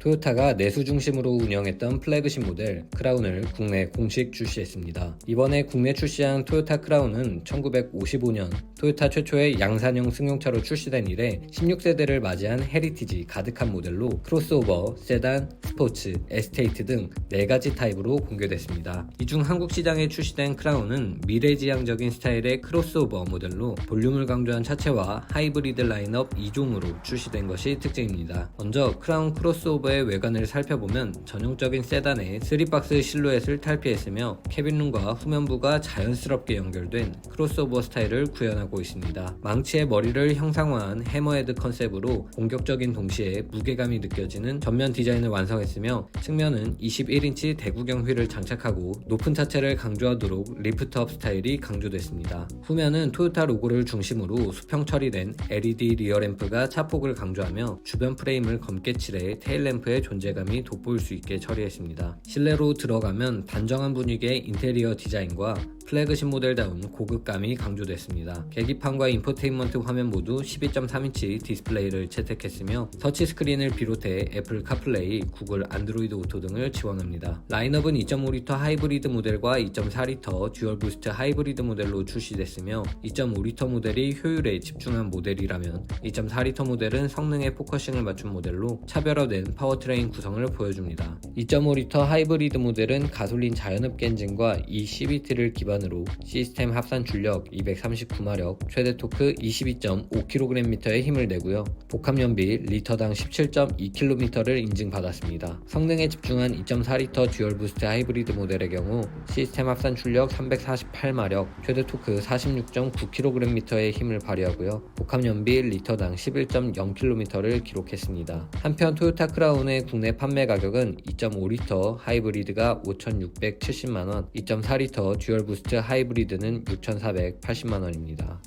토요타가 내수 중심으로 운영했던 플래그십 모델 크라운을 국내 공식 출시했습니다. 이번에 국내 출시한 토요타 크라운은 1955년 토요타 최초의 양산형 승용차로 출시된 이래 16세대를 맞이한 헤리티지 가득한 모델로 크로스오버, 세단, 스포츠, 에스테이트 등 4가지 타입으로 공개됐습니다. 이 중 한국 시장에 출시된 크라운은 미래지향적인 스타일의 크로스오버 모델로 볼륨을 강조한 차체와 하이브리드 라인업 2종으로 출시된 것이 특징입니다. 먼저 크라운 크로스오버의 외관을 살펴보면 전형적인 세단의 3박스 실루엣을 탈피했으며 캐빈룸과 후면부가 자연스럽게 연결된 크로스오버 스타일을 구현하고 있습니다. 망치의 머리를 형상화한 해머헤드 컨셉으로 공격적인 동시에 무게감이 느껴지는 전면 디자인을 완성했 으며 측면은 21인치 대구경 휠을 장착하고 높은 차체를 강조하도록 리프트업 스타일이 강조됐습니다. 후면은 토요타 로고를 중심으로 수평 처리된 LED 리어램프가 차폭을 강조하며 주변 프레임을 검게 칠해 테일램프의 존재감이 돋보일 수 있게 처리했습니다. 실내로 들어가면 단정한 분위기의 인테리어 디자인과 플래그십 모델다운 고급감이 강조됐습니다. 계기판과 인포테인먼트 화면 모두 12.3인치 디스플레이를 채택했으며 터치 스크린을 비롯해 애플 카플레이, 구글 안드로이드 오토 등을 지원합니다. 라인업은 2.5리터 하이브리드 모델과 2.4리터 듀얼 부스트 하이브리드 모델로 출시됐으며 2.5리터 모델이 효율에 집중한 모델이라면 2.4리터 모델은 성능에 포커싱을 맞춘 모델로 차별화된 파워트레인 구성을 보여줍니다. 2.5리터 하이브리드 모델은 가솔린 자연흡기 엔진과 이 CVT를 기반 으로 시스템 합산 출력 239마력, 최대 토크 22.5kgm의 힘을 내고요. 복합 연비 리터당 17.2km를 인증받았습니다. 성능에 집중한 2.4리터 듀얼 부스트 하이브리드 모델의 경우 시스템 합산 출력 348마력, 최대 토크 46.9kgm의 힘을 발휘하고요. 복합 연비 리터당 11.0km를 기록했습니다. 한편 토요타 크라운의 국내 판매 가격은 2.5리터 하이브리드가 5,670만원, 2.4리터 듀얼 부스 트 하이브리드는 6,480만원입니다.